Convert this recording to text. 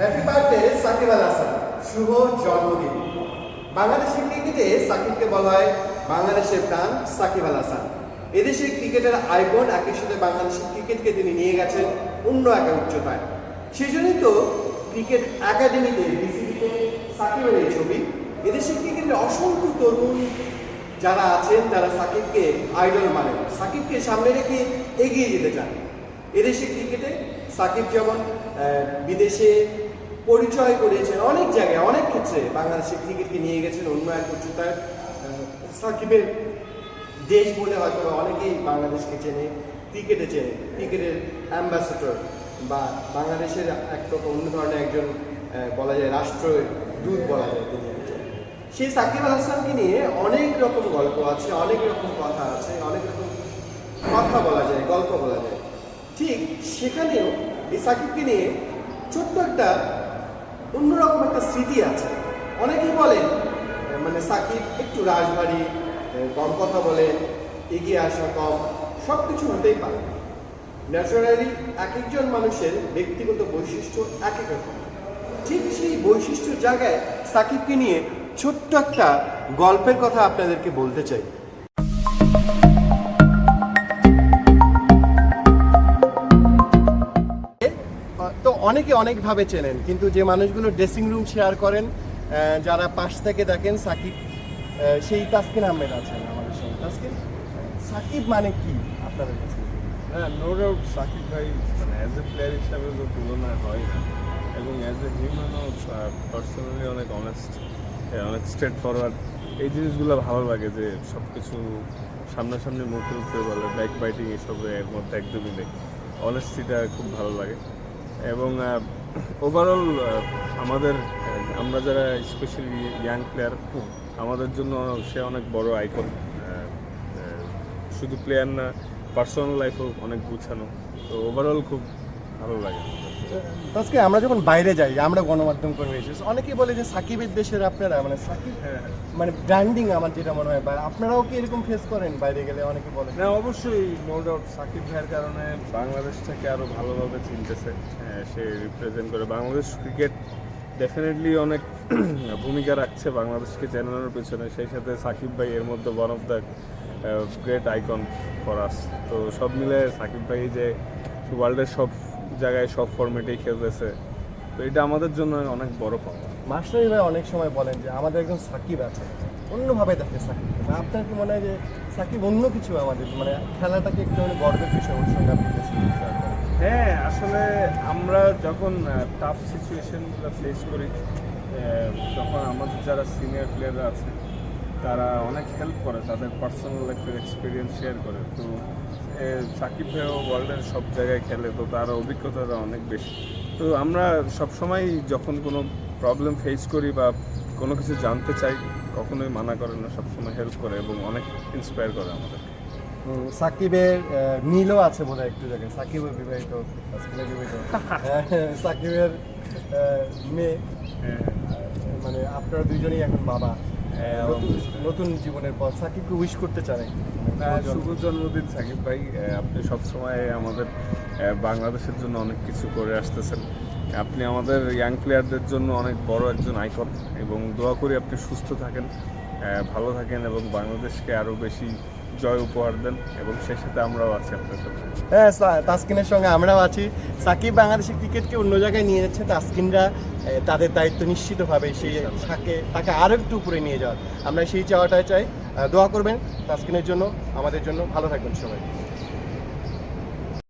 Happy birthday Shakib Al Hasan শুভ জন্মদিন। বাংলাদেশের ক্রিকেটে সাকিবকে বলা হয় বাংলাদেশের প্রাণ সাকিব আল হাসান এদেশের ক্রিকেটের আইকন একই সাথে বাংলাদেশের ক্রিকেটকে তিনি নিয়ে গেছেন অন্য এক উচ্চতায়। সেই জন্যই তো ক্রিকেট একাডেমিতে বিসিবিতে সাকিবের এই ছবি। এদেশের ক্রিকেটের অসংখ্য তরুণ যারা আছেন, তারা সাকিবকে আইডল মানেন সাকিবকে সামনে রেখে এগিয়ে যেতে চান। এদেশে ক্রিকেটে সাকিব যেমন বিদেশে পরিচয় করিয়েছেন অনেক জায়গায়, অনেক ক্ষেত্রে। বাংলাদেশের ক্রিকেটকে নিয়ে গেছেন অন্য এক উচ্চতায় সাকিবের দেশ বলে হয়তো অনেকেই বাংলাদেশকে চেনে, ক্রিকেটে চেনে। ক্রিকেটের অ্যাম্বাসেডর বা বাংলাদেশের এক রকম অন্য ধরনের একজন বলা যায় রাষ্ট্র দূত বলা যায় তিনি। সেই সাকিব আল হাসানকে নিয়ে অনেক রকম গল্প আছে, অনেক রকম কথা আছে, অনেক রকম কথা বলা যায়, গল্প বলা যায়। ঠিক সেখানেও এই সাকিবকে নিয়ে ছোট্ট একটা অন্যরকম একটা স্মৃতি আছে। অনেকেই বলেন মানে সাকিব একটু রাজবাড়ি কম কথা বলেন এগিয়ে আসা কম সব কিছু হতেই পারে। ন্যাচারালি এক একজন মানুষের ব্যক্তিগত বৈশিষ্ট্য এক এক রকম। ঠিক সেই বৈশিষ্ট্য জায়গায় সাকিবকে নিয়ে ছোট্ট একটা গল্পের কথা আপনাদেরকে বলতে চাই। অনেকে অনেকভাবে চেনেন, কিন্তু যে মানুষগুলো ড্রেসিং রুম শেয়ার করেন যারা পাশ থেকে দেখেন, সাকিব সেই তাসকিন আহমেদ আছেন আমাদের সঙ্গে। তাসকিন, সাকিব মানে কি আপনাদের কাছে? হ্যাঁ নো ডাউট সাকিব ভাই মানে অ্যাজ এ প্লেয়ার হিসাবে তো তুলনা হয় না। এবং অ্যাজ এ হিউম্যানও পার্সোনালি অনেক অনেস্ট অনেক স্ট্রেট ফরওয়ার্ড এই জিনিসগুলো ভালো লাগে যে সব কিছু সামনাসামনি মুখে উঠতে বলে ব্যাক বাইটিং এসবে এর মধ্যে একদমই নেই। অনেস্টিটা খুব ভালো লাগে। এবং ওভারঅল আমাদের আমরা যারা স্পেশালি ইয়াং প্লেয়ার আমাদের জন্য সে অনেক বড় আইকন শুধু প্লেয়ার না পার্সোনাল লাইফও অনেক গুছানো। তো ওভারঅল খুব ভালো লাগে। তাসকিন আমরা যখন বাইরে যাই আমরা গণমাধ্যম কর্মী এসেছি অনেকেই বলে যে সাকিবের দেশের আপনারা মানে সাকিব হ্যাঁ। মানে ব্র্যান্ডিং আমার যেটা মনে হয় বা আপনারাও কি এরকম ফেস করেন বাইরে গেলে অনেকে বলেন না অবশ্যই নো ডাউট সাকিব ভাইয়ের কারণে বাংলাদেশটাকে আরও ভালোভাবে চিনতেছে। হ্যাঁ, সে রিপ্রেজেন্ট করে। বাংলাদেশ ক্রিকেট ডেফিনেটলি অনেক ভূমিকা রাখছে বাংলাদেশকে চেনানোর পেছনে। সেই সাথে সাকিব ভাই এর মধ্যে one of the great icon for us তো সব মিলে সাকিব ভাই যে ওয়ার্ল্ডের সব জায়গায় সব ফর্মেটেই খেলতেছে। তো এটা আমাদের জন্য অনেক বড় পাওয়া মাস্টারি ভাই অনেক সময় বলেন যে আমাদের একজন সাকিব আছে। অন্যভাবে দেখে সাকিব। আপনার কি মনে হয় যে সাকিব অন্য কিছু আমাদের মানে খেলাটাকে একটু মানে গর্বের বিষয় ওর সঙ্গে আপনি। হ্যাঁ আসলে আমরা যখন টাফ সিচুয়েশনগুলো ফেস করি তখন আমাদের যারা সিনিয়র প্লেয়াররা আছে তারা অনেক হেল্প করে তাদের পার্সোনাল লাইফের এক্সপিরিয়েন্স শেয়ার করে। তো সাকিব ভাইও ওয়ার্ল্ডের সব জায়গায় খেলে তো তার অভিজ্ঞতাটা অনেক বেশি। তো আমরা সবসময় যখন কোনো প্রবলেম ফেস করি বা কোনো কিছু জানতে চাই কখনোই মানা করে না সবসময় হেল্প করে এবং অনেক ইন্সপায়ার করে আমাদের। সাকিবের মিলও আছে বোধ হয় একটু জায়গায়। সাকিবের বিবাহিত বিবাহিত সাকিবের মেয়ে। হ্যাঁ। মানে আপনারা দুইজনই এখন বাবা। নতুন- নতুন জীবনের পর সাকিবকে উইশ করতে চান শুভ জন্মদিন সাকিব ভাই। আপনি সবসময় আমাদের বাংলাদেশের জন্য অনেক কিছু করে আসতেছেন। আপনি আমাদের ইয়াং প্লেয়ারদের জন্য অনেক বড় একজন আইকন এবং দোয়া করি আপনি সুস্থ থাকেন ভালো থাকেন এবং বাংলাদেশকে আরও বেশি জয় উপহার দেন এবং সেই সাথে আমরাও আছি আপনার সাথে। হ্যাঁ তাস্কিনের সঙ্গে আমরাও আছি। সাকিব বাংলাদেশের ক্রিকেটকে অন্য জায়গায় নিয়ে যাচ্ছে। তাসকিনরা তাদের দায়িত্ব নিশ্চিতভাবে সেই তাকে তাকে আরও একটু উপরে নিয়ে যাওয়ার। আমরা সেই চাওয়াটাই চাই। দোয়া করবেন তাস্কিনের জন্য আমাদের জন্য। ভালো থাকবেন সবাই।